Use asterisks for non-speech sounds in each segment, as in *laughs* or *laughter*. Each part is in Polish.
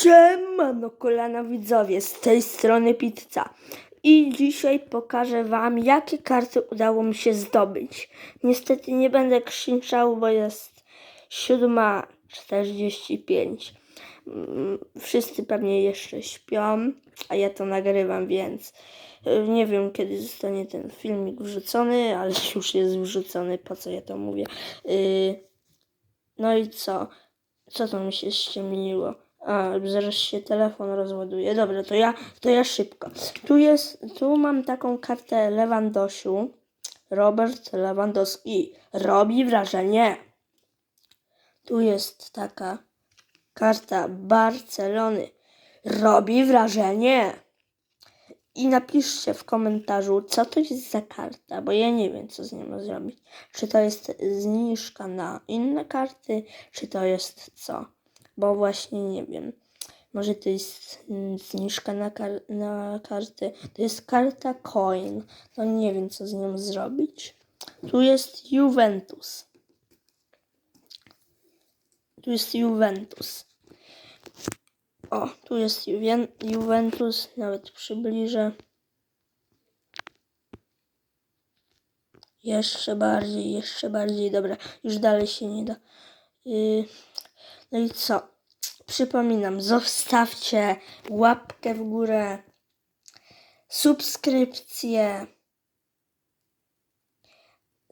Siemano kolana widzowie, z tej strony Pizza. I dzisiaj pokażę wam, jakie karty udało mi się zdobyć. Niestety nie będę krzyczał, bo jest 7.45. Mm, Wszyscy pewnie jeszcze śpią, a ja to nagrywam, więc y, nie wiem kiedy zostanie ten filmik wrzucony, ale *laughs* już jest wrzucony, po co ja to mówię. Y, No i co? Co to mi się ściemniło? A, zaraz się telefon rozładuje. Dobra, to ja, to ja szybko. Tu jest, tu mam taką kartę Lewandosiu. Robert Lewandowski. Robi wrażenie. Tu jest taka karta Barcelony. Robi wrażenie. I napiszcie w komentarzu, co to jest za karta, bo ja nie wiem, co z nią zrobić. Czy to jest zniżka na inne karty, czy to jest co? Bo właśnie nie wiem. Może to jest mm, zniżka na, kar- na karty. To jest karta coin. To nie wiem, co z nią zrobić. Tu jest Juventus. Tu jest Juventus. O, tu jest Juven- Juventus, nawet przybliżę. Jeszcze bardziej, jeszcze bardziej, dobra, już dalej się nie da. Yy, no i co? Przypominam, zostawcie łapkę w górę, subskrypcję,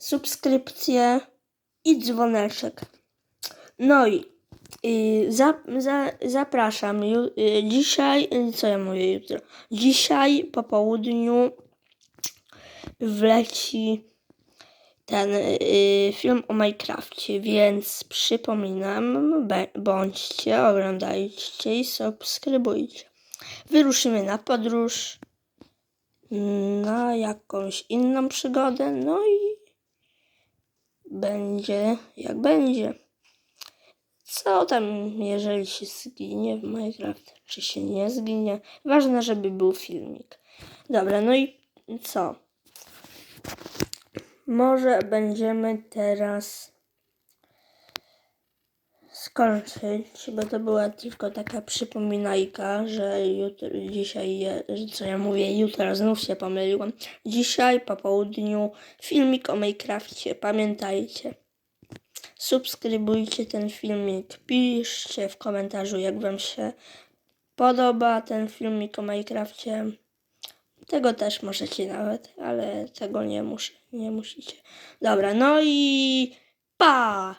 subskrypcję i dzwoneczek. No i y, za, za, zapraszam y, dzisiaj, y, co ja mówię jutro? Dzisiaj po południu wleci ten y, film o Minecrafcie, więc przypominam, bądźcie, oglądajcie i subskrybujcie. Wyruszymy na podróż, na jakąś inną przygodę, no i będzie jak będzie. Co tam, jeżeli się zginie w Minecraft, czy się nie zginie? Ważne, żeby był filmik. Dobra, no i co? Może będziemy teraz skończyć, bo to była tylko taka przypominajka, że jutro, dzisiaj, co ja mówię, jutro znów się pomyliłam. Dzisiaj po południu filmik o Minecrafcie, pamiętajcie. Subskrybujcie ten filmik, piszcie w komentarzu, jak Wam się podoba ten filmik o Minecrafcie. Tego też możecie nawet, ale tego nie muszę, nie musicie. Dobra, no i pa!